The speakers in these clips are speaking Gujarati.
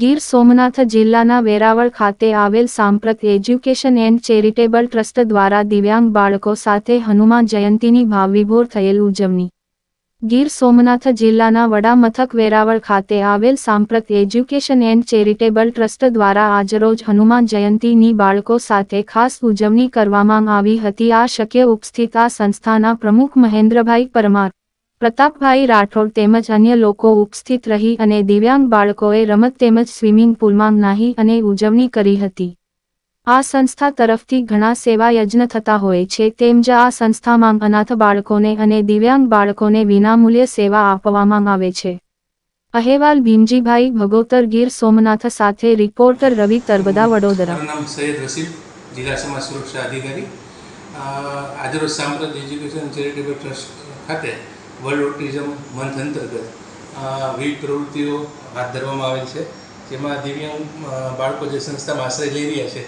ગીર સોમનાથ જિલ્લાના વેરાવળ ખાતે આવેલ સાંપ્રત એજ્યુકેશન એન્ડ ચેરિટેબલ ટ્રસ્ટ દ્વારા દિવ્યાંગ બાળકો સાથે હનુમાન જયંતીની ભાવવિભોર થયેલ ઉજવણી. ગીર સોમનાથ જિલ્લાના વડામથક વેરાવળ ખાતે આવેલ સાંપ્રત એજ્યુકેશન એન્ડ ચેરિટેબલ ટ્રસ્ટ દ્વારા આજરોજ હનુમાન જયંતીની બાળકો સાથે ખાસ ઉજવણી કરવામાં આવી હતી. આ શક્ય ઉપસ્થિત આ સંસ્થાના પ્રમુખ મહેન્દ્રભાઈ પરમાર પ્રતાપભાઈ રાઠોડ તેમજ અન્ય લોકો ઉપસ્થિત રહી અને દિવ્યાંગ બાળકોએ રમત તેમજ સ્વિમિંગ પુલમાં નાહી અને ઉજવણી કરી હતી. આ સંસ્થા તરફથી ઘણા સેવા યજ્ઞ થતા હોય છે, તેમ જ આ સંસ્થામાં અનાથ બાળકોને અને દિવ્યાંગ બાળકોને વિનામૂલ્ય સેવા આપવામાં આવે છે. અહેવાલ ભીમજીભાઈ ભગોતર ગીર સોમનાથ સાથે રિપોર્ટર રવિ તરબદા વડોદરા. સૈયદ રસીદ, જિલ્લા સમાજ સુરક્ષા અધિકારી. આજરોજ સામ્રાજ્ય એજ્યુકેશન ચેરિટેબલ ટ્રસ્ટ ખાતે વર્લ્ડ ઓટિઝમ મંથ અંતર્ગત વિવિધ પ્રવૃત્તિઓ હાથ ધરવામાં આવેલ છે. જેમાં દિવ્યાંગ બાળકો જે સંસ્થામાં આશ્રય લઈ રહ્યા છે,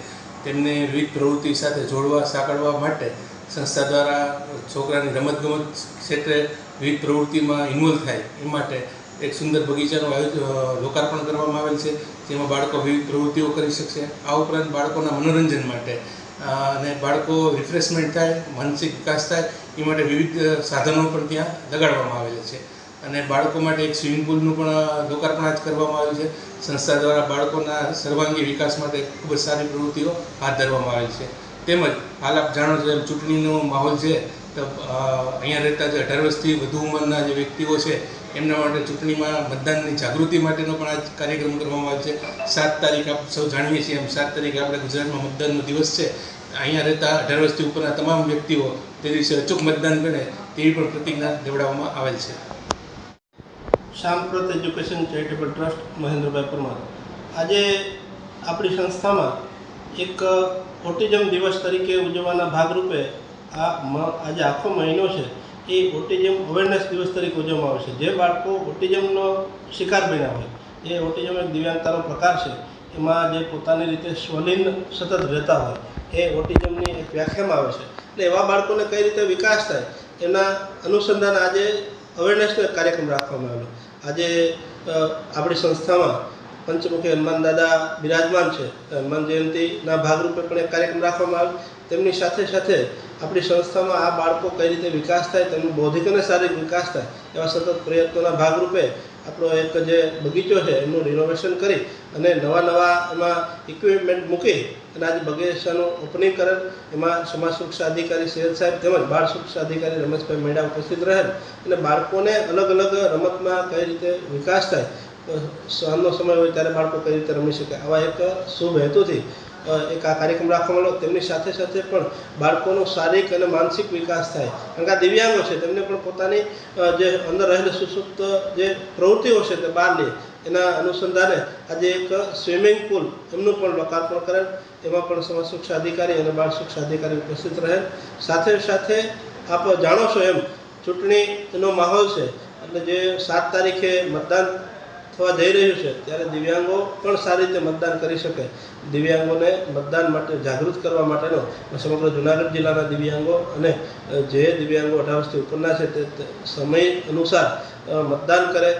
તેમને વિવિધ પ્રવૃત્તિ સાથે જોડવા, સાંકળવા માટે સંસ્થા દ્વારા છોકરાની રમતગમત ક્ષેત્રે વિવિધ પ્રવૃત્તિમાં ઇન્વોલ્વ થાય એ માટે એક સુંદર બગીચાનું આયોજન લોકાર્પણ કરવામાં આવેલ છે, જેમાં બાળકો વિવિધ પ્રવૃત્તિઓ કરી શકશે. આ ઉપરાંત બાળકોના મનોરંજન માટે અને બાળકો રિફ્રેશમેન્ટ થાય, માનસિક વિકાસ થાય એ માટે વિવિધ સાધનો પણ ત્યાં લગાડવામાં આવેલા છે. અને બાળકો માટે એક સ્વિમિંગ પુલનું પણ લોકાર્પણ આજ કરવામાં આવ્યું છે. સંસ્થા દ્વારા બાળકોના સર્વાંગી વિકાસ માટે ખૂબ જ સારી પ્રવૃત્તિઓ હાથ ધરવામાં આવેલ છે. તેમજ હાલ આપ જાણો છો એમ ચૂંટણીનો માહોલ છે, તો અહીંયા રહેતા જે અઢાર વર્ષથી વધુ ઉંમરના જે વ્યક્તિઓ છે, એમના માટે ચૂંટણીમાં મતદાનની જાગૃતિ માટેનો પણ આ કાર્યક્રમ કરવામાં આવે છે. સાત તારીખ આપ સૌ જાણીએ છીએ એમ સાત તારીખે આપણે ગુજરાતમાં મતદાનનો દિવસ છે. અહીંયા રહેતા અઢાર વર્ષથી ઉપરના તમામ વ્યક્તિઓ તે દિવસે અચૂક મતદાન કરે તેવી પણ પ્રતિજ્ઞા લેવડાવવામાં આવેલ છે. શામપ્રત education charitable trust Mahendrabhai Parmar. આજે આપણી સંસ્થામાં એક ઓટિઝમ દિવસ તરીકે ઉજવવાના ભાગરૂપે આ આજે આખો મહિનો છે, એ ઓટિઝમ અવેરનેસ દિવસ તરીકે ઉજવવામાં આવે છે. જે બાળકો ઓટિઝમનો શિકાર બન્યા હોય, એ ઓટિઝમ એક દિવ્યાંગતાનો પ્રકાર છે. એમાં જે પોતાની રીતે સ્વલીન સતત રહેતા હોય, એ ઓટિઝમની એક વ્યાખ્યામાં આવે છે. એટલે એવા બાળકોને કઈ રીતે વિકાસ થાય, એના અનુસંધાન આજે અવેરનેસનો કાર્યક્રમ રાખવામાં આવ્યો આજે આપણી સંસ્થામાં પંચમુખી હનુમાન દાદા બિરાજમાન છે. હનુમાન જયંતિના ભાગરૂપે પણ એક કાર્યક્રમ રાખવામાં આવ્યો તેમની સાથે સાથે આપણી સંસ્થામાં આ બાળકો કઈ રીતે વિકાસ થાય, તેમનો બૌદ્ધિક અને શારીરિક વિકાસ થાય, એવા સતત પ્રયત્નોના ભાગરૂપે આપણો એક જે બગીચો છે, એનું રિનોવેશન કરી અને નવા નવા એમાં ઇક્વિપમેન્ટ મૂકી અને આજે બગીચાનું ઓપનિંગ કરેલ, એમાં સમાજ સુરક્ષા અધિકારી સૈયદ સાહેબ તેમજ બાળ સુરક્ષા અધિકારી રમેશભાઈ મેડા ઉપસ્થિત રહેલ અને બાળકોને અલગ અલગ રમતમાં કઈ રીતે વિકાસ થાય સાંજનો સમય હોય ત્યારે બાળકો કઈ રીતે રમી શકે, આવા એક શુભ હેતુથી એક આ કાર્યક્રમ રાખવામાં આવ્યો. તેમની સાથે સાથે પણ બાળકોનો શારીરિક અને માનસિક વિકાસ થાય. કારણ કે આ દિવ્યાંગો છે, તેમને પણ પોતાની જે અંદર રહેલી સુસુપ્ત જે પ્રવૃત્તિઓ છે તે બહાર લે. એના અનુસંધાને આજે એક સ્વિમિંગ પુલ એમનું પણ લોકાર્પણ કરેલ. એમાં પણ સમાજ સુરક્ષા અધિકારી અને બાળ સુરક્ષા અધિકારી ઉપસ્થિત રહેલ. સાથે સાથે આપ જાણો છો એમ, ચૂંટણીનો માહોલ છે. એટલે જે સાત તારીખે મતદાન થવા જઈ રહ્યું છે, ત્યારે દિવ્યાંગો પણ સારી રીતે મતદાન કરી શકે. દિવ્યાંગોને મતદાન માટે જાગૃત કરવા માટેનો સમગ્ર જુનાગઢ જિલ્લાના દિવ્યાંગો અને જે દિવ્યાંગો અઢાર વર્ષથી ઉપરના છે, તે સમય અનુસાર મતદાન કરે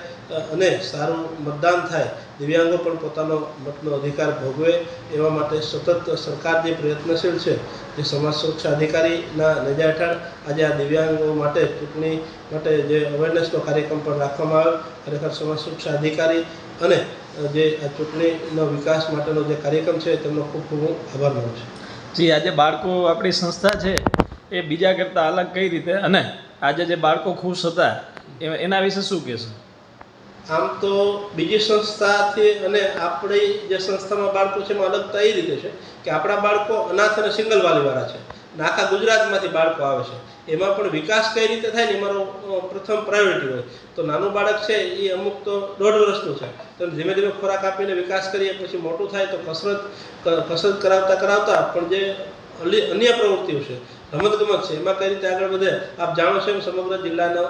અને સારું મતદાન થાય દિવ્યાંગો પણ પોતાનો મતનો અધિકાર ભોગવે એવા માટે સતત સરકાર જે પ્રયત્નશીલ છે. જે સમાજ સુરક્ષા અધિકારીના નજા હેઠળ આજે આ દિવ્યાંગો માટે ચૂંટણી માટે જે અવેરનેસનો કાર્યક્રમ પણ રાખવામાં આવ્યો. ખરેખર સમાજ સુરક્ષા અધિકારી અને જે આ ચૂંટણીનો વિકાસ માટેનો જે કાર્યક્રમ છે, તેમનો ખૂબ ખૂબ હું આભાર માનું છું. જી, આજે બાળકો આપણી સંસ્થા છે, એ બીજા કરતાં અલગ કઈ રીતે? અને આજે જે બાળકો ખુશ હતા એના વિશે શું કહેશો? આમ તો બીજી સંસ્થાથી અને આપણી જે સંસ્થામાં બાળકો છે એમાં અલગતા એ રીતે છે કે આપણા બાળકો અનાથ અને સિંગલ વાલીવાળા છે. અને આખા ગુજરાતમાંથી બાળકો આવે છે. એમાં પણ વિકાસ કઈ રીતે થાય ને એ મારો પ્રથમ પ્રાયોરિટી હોય. તો નાનું બાળક છે એ અમુક તો દોઢ વર્ષનું છે. તો ધીમે ધીમે ખોરાક આપીને વિકાસ કરીએ પછી મોટું થાય તો કસરત કસરત કરાવતા કરાવતા પણ જે અન્ય પ્રવૃત્તિઓ છે રમતગમત છે. એમાં કઈ રીતે આગળ વધે? આપ જાણો છો એમ સમગ્ર જિલ્લાનો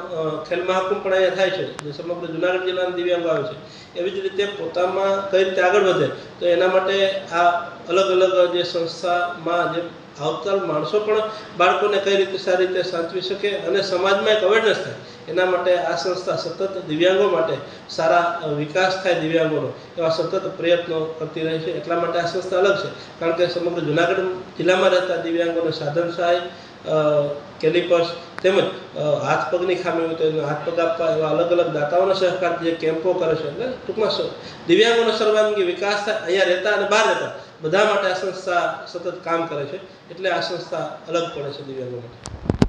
ખેલ મહાકુંભ પણ અહીંયા થાય છે જે સમગ્ર જુનાગઢ જિલ્લાના દિવ્યાંગો આવે છે. એવી જ રીતે પોતામાં કઈ રીતે આગળ વધે? તો એના માટે આ અલગ અલગ જે સંસ્થામાં જે આવતા માણસો પણ બાળકોને કઈ રીતે સારી રીતે સાચવી શકે અને સમાજમાં એક અવેરનેસ થાય. એના માટે આ સંસ્થા સતત દિવ્યાંગો માટે સારા વિકાસ થાય દિવ્યાંગોનો. એવા સતત પ્રયત્નો કરતી રહે છે. એટલા માટે આ સંસ્થા અલગ છે. કારણ કે સમગ્ર જુનાગઢ જિલ્લામાં રહેતા દિવ્યાંગોને સાધન સહાય કેલિપર્સ તેમજ હાથ પગની ખામી હોય તો એને હાથ પગ આપવા એવા અલગ અલગ દાતાઓના સહકાર જે કેમ્પો કરે છે. એટલે ટૂંકમાં દિવ્યાંગોનો સર્વાંગી વિકાસ થાય. અહીંયા રહેતા અને બહાર રહેતા. બધા માટે આ સંસ્થા સતત કામ કરે છે. એટલે આ સંસ્થા અલગ પડે છે દિવ્યાંગો માટે.